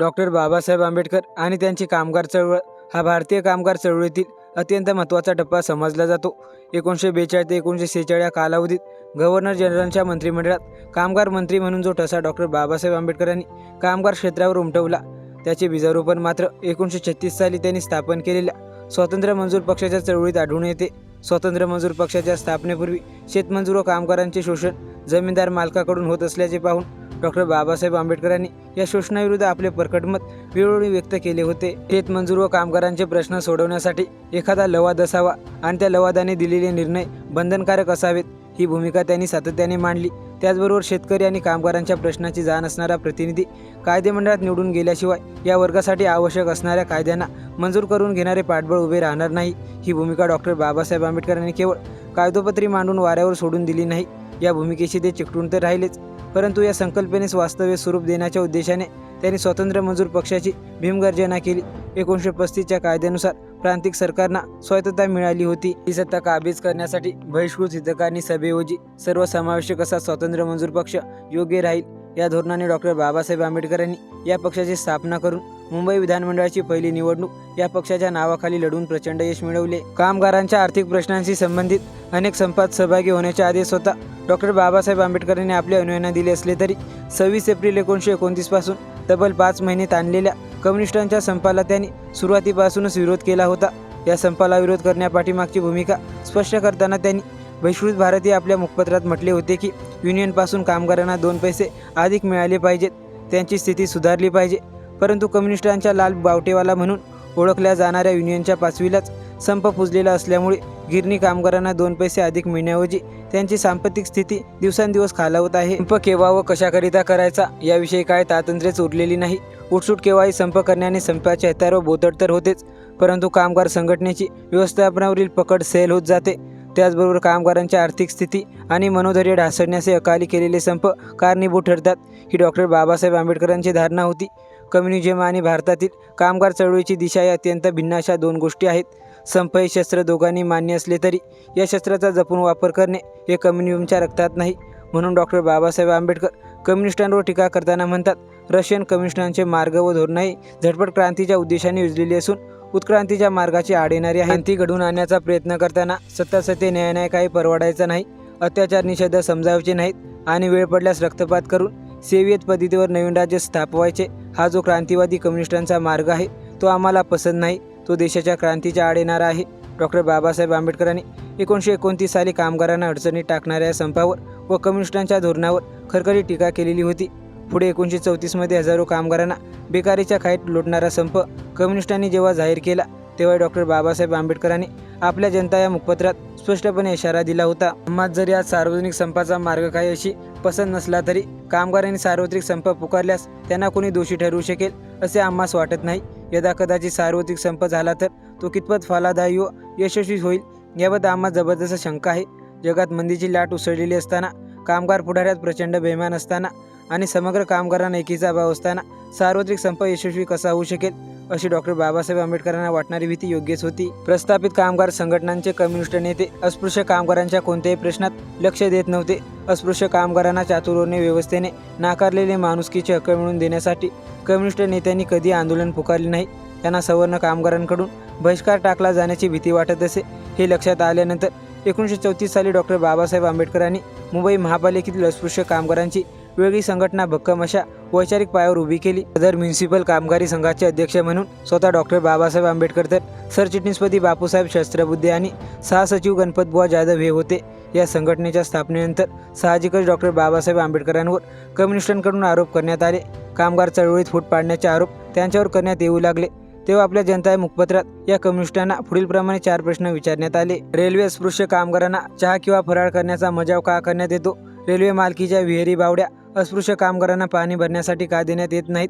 Doctor Babasaheb Ambedkar आणि त्यांची कामगार चळवळ हा भारतीय कामगार चळवळीतील अत्यंत महत्त्वाचा टप्पा समजला जातो. एकोणीसशे बेचाळीस ते एकोणीसशे सेहेचाळीस या कालावधीत गव्हर्नर जनरलच्या मंत्रिमंडळात कामगार मंत्री म्हणून जो ठसा डॉक्टर बाबासाहेब आंबेडकरांनी कामगार क्षेत्रावर उमटवला त्याचे बीजारोपण मात्र एकोणीसशे छत्तीस साली त्यांनी स्थापन केलेल्या स्वातंत्र्य मंजूर पक्षाच्या चळवळीत आढळून येते. स्वातंत्र्य मंजूर पक्षाच्या स्थापनेपूर्वी शेतमजूर व कामगारांचे शोषण जमीनदार मालकाकडून होत असल्याचे पाहून डॉक्टर बाबासाहेब आंबेडकरांनी या शोषणाविरुद्ध आपले प्रकट मत वेळोवेळी व्यक्त केले होते. शेतमजूर व कामगारांचे प्रश्न सोडवण्यासाठी एखादा लवाद असावा आणि त्या लवादाने दिलेले निर्णय बंधनकारक असावेत ही भूमिका त्यांनी सातत्याने मांडली. त्याचबरोबर शेतकरी आणि कामगारांच्या प्रश्नाची जाण असणारा प्रतिनिधी कायदेमंडळात निवडून गेल्याशिवाय या वर्गासाठी आवश्यक असणाऱ्या कायद्यांना मंजूर करून घेणारे पाठबळ उभे राहणार नाही ही भूमिका डॉक्टर बाबासाहेब आंबेडकरांनी केवळ कायदोपत्री मांडून वाऱ्यावर सोडून दिली नाही. या भूमिकेशी ते चिकटून तर राहिलेच. परंतु या संकल्पनेस वास्तव्य स्वरूप देण्याच्या उद्देशाने त्यांनी स्वतंत्र मजूर पक्षाची भीमगर्जना केली. एकोणीसशे पस्तीसच्या कायद्यानुसार प्रांतिक सरकारना स्वायत्तता मिळाली होती. ही सत्ता काबीज करण्यासाठी बहिष्कृत हितकांनी सभेऐवजी सर्वसमावेशक असा स्वतंत्र मजूर पक्ष योग्य राहील या धोरणाने डॉक्टर बाबासाहेब आंबेडकरांनी या पक्षाची स्थापना करून मुंबई विधानमंडळाची पहिली निवडणूक या पक्षाच्या नावाखाली लढून प्रचंड यश मिळवले. कामगारांच्या आर्थिक प्रश्नांशी संबंधित अनेक संपात सहभागी होण्याचे आदेश स्वतः डॉक्टर बाबासाहेब आंबेडकरांनी आपल्या अनुयायांना दिले असले तरी सव्वीस एप्रिल एकोणीसशे एकोणतीसपासून तब्बल पाच महिने ताणलेल्या कम्युनिस्टांच्या संपाला त्यांनी सुरुवातीपासूनच विरोध केला होता. या संपाला विरोध करण्यापाठीमागची भूमिका स्पष्ट करताना त्यांनी बहिष्कृत भारतीय आपल्या मुखपत्रात म्हटले होते की युनियनपासून कामगारांना दोन पैसे अधिक मिळाले पाहिजेत त्यांची स्थिती सुधारली पाहिजे. परंतु कम्युनिस्टांच्या लाल बावटेवाला म्हणून ओळखल्या जाणाऱ्या युनियनच्या पाचवीलाच संप पुजलेला असल्यामुळे गिरणी कामगारांना दोन पैसे अधिक मिळण्याऐवजी त्यांची सांपत्तिक स्थिती दिवसांदिवस खालावत आहे. संप केव्हा व कशाकरिता करायचा? याविषयी काय तातंत्र्यच उरलेली नाही. उठसूट केव्हाही संप करण्याने संपाचे हत्यार व बोतड तर होतेच परंतु कामगार संघटनेची व्यवस्थापनावरील पकड सैल होत जाते. त्याचबरोबर कामगारांची आर्थिक स्थिती आणि मनोधैर्य ढासळण्याचे अकाली केलेले संप कारणीभूत ठरतात. ही डॉक्टर बाबासाहेब आंबेडकरांची धारणा होती. कम्युनिझम आणि भारतातील कामगार चळवळीची दिशा या अत्यंत भिन्न अशा दोन गोष्टी आहेत. संप हे शस्त्र दोघांनी मान्य असले तरी या शस्त्राचा जपून वापर करणे हे कम्युनिझमच्या रक्तात नाही. म्हणून डॉक्टर बाबासाहेब आंबेडकर कम्युनिस्टांवर टीका करताना म्हणतात रशियन कम्युनिस्टांचे मार्ग व धोरणंही झटपट क्रांतीच्या उद्देशाने योजलेली असून उत्क्रांतीच्या मार्गाची आड येणारी आहे. ती घडवून आणण्याचा प्रयत्न करताना सत्तासत्य न्यायाने काही परवडायचं नाही. अत्याचार निषेध समजावचे नाहीत आणि वेळ पडल्यास रक्तपात करून सेवियत पद्धतीवर नवीन राज्य स्थापवायचे हा जो क्रांतिवादी कम्युनिस्टांचा मार्ग आहे तो आम्हाला पसंत नाही. तो देशाच्या क्रांतीच्या आड येणारा आहे. डॉक्टर बाबासाहेब आंबेडकरांनी एकोणीसशे एकोणतीस साली कामगारांना अडचणीत टाकणाऱ्या संपावर व कम्युनिस्टांच्या धोरणावर खरखरी टीका केलेली होती. पुढे एकोणीसशे चौतीसमध्ये हजारो कामगारांना बेकारीच्या खाईत लोटणारा संप कम्युनिस्टांनी जेव्हा जाहीर केला तेव्हा डॉक्टर बाबासाहेब आंबेडकरांनी आपल्या जनता या मुखपत्रात स्पष्टपणे इशारा दिला होता. आम्हाला जरी आज सार्वजनिक संपाचा मार्ग काय अशी पसंत नसला तरी कामगारांनी सार्वत्रिक संप पुकारल्यास त्यांना कोणी दोषी ठरवू शकेल असे आम्हास वाटत नाही. यदा कदाचित सार्वत्रिक संप झाला तर तो कितपत फलादायी व यशस्वी होईल याबद्दल आम्हाला जबरदस्त शंका आहे. जगात मंदीची लाट उसळलेली असताना कामगार पुढाऱ्यात प्रचंड बेमान असताना आणि समग्र कामगारांना एकीचा अभाव असताना सार्वत्रिक संप यशस्वी कसा होऊ शकेल अशी डॉक्टर बाबासाहेब आंबेडकरांना वाटणारी भीती योग्यच होती. प्रस्थापित कामगार संघटनांचे कम्युनिस्ट नेते अस्पृश्य कामगारांच्या कोणत्याही प्रश्नात लक्ष देत नव्हते. अस्पृश्य कामगारांना चातुर्वर्ण्य व्यवस्थेने नाकारलेले माणुसकीचे हक्क मिळवून देण्यासाठी कम्युनिस्ट नेत्यांनी कधी आंदोलन पुकारले नाही. त्यांना सवर्ण कामगारांकडून बहिष्कार टाकला जाण्याची भीती वाटत असे हे लक्षात आल्यानंतर एकोणीसशे चौतीस साली डॉक्टर बाबासाहेब आंबेडकरांनी मुंबई महापालिकेतील अस्पृश्य कामगारांची वेगळी संघटना भक्कम अशा वैचारिक पायावर उभी केली. सदर म्युन्सिपल कामगारी संघाचे अध्यक्ष म्हणून स्वतः डॉक्टर बाबासाहेब आंबेडकर तर सरचिटणीसपती बापूसाहेब शस्त्रबुद्धे आणि सहसचिव गणपतबुवा जाधव हे होते. या संघटनेच्या स्थापनेनंतर साहजिकच डॉक्टर बाबासाहेब आंबेडकरांवर कम्युनिस्टांकडून आरोप करण्यात आले. कामगार चळवळीत फूट पाडण्याचे आरोप त्यांच्यावर करण्यात येऊ लागले. तेव्हा आपल्या जनता या मुखपत्रात या कम्युनिस्टांना पुढीलप्रमाणे चार प्रश्न विचारण्यात आले. रेल्वे अस्पृश्य कामगारांना चहा किंवा फराळ करण्याचा मजाव का करण्यात येतो? रेल्वे मालकीच्या विहिरी बावड्या अस्पृश्य कामगारांना पाणी भरण्यासाठी का देण्यात येत नाहीत?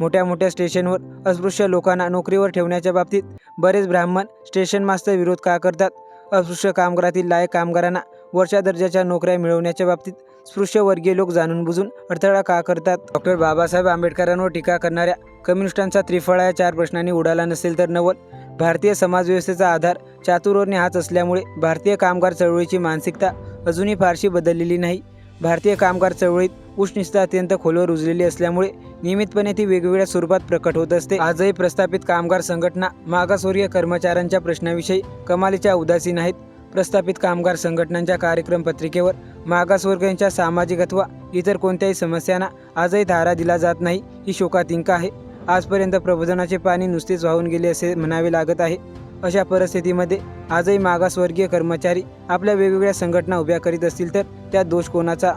मोठ्या मोठ्या स्टेशनवर अस्पृश्य लोकांना नोकरीवर ठेवण्याच्या बाबतीत बरेच ब्राह्मण स्टेशन मास्तर विरोध का करतात? अस्पृश्य कामगारातील लायक कामगारांना वरच्या दर्जाच्या नोकऱ्या मिळवण्याच्या बाबतीत स्पृश्य वर्गीय लोक जाणून बुजून अडथळा का करतात? डॉक्टर बाबासाहेब आंबेडकरांवर टीका करणाऱ्या कम्युनिस्टांचा त्रिफळा या चार प्रश्नांनी उडाला नसेल तर नवल. भारतीय समाजव्यवस्थेचा आधार चातुर्वर्ण्य हाच असल्यामुळे भारतीय कामगार चळवळीची मानसिकता अजूनही फारशी बदललेली नाही. भारतीय कामगार चळवळीत उष्णिष्ठता अत्यंत खोलवर रुजलेली असल्यामुळे नियमितपणे ती वेगवेगळ्या स्वरूपात प्रकट होत असते. आजही प्रस्थापित कामगार संघटना मागासवर्गीय कर्मचाऱ्यांच्या प्रश्नाविषयी कमालीच्या उदासीन आहेत. प्रस्थापित कामगार संघटनांच्या कार्यक्रम पत्रिकेवर मागासवर्गीयांच्या सामाजिक अथवा इतर कोणत्याही समस्यांना आजही धारा दिला जात नाही ही शोकातिंका आहे. आजपर्यंत प्रबोधनाचे पाणी नुसतेच वाहून गेले असे म्हणावे लागत आहे. अशा परिस्थितीमध्ये आजही मागासवर्गीय कर्मचारी आपल्या वेगवेगळ्या संघटना उभ्या करीत असतील तर त्यात दोष कोणाचा?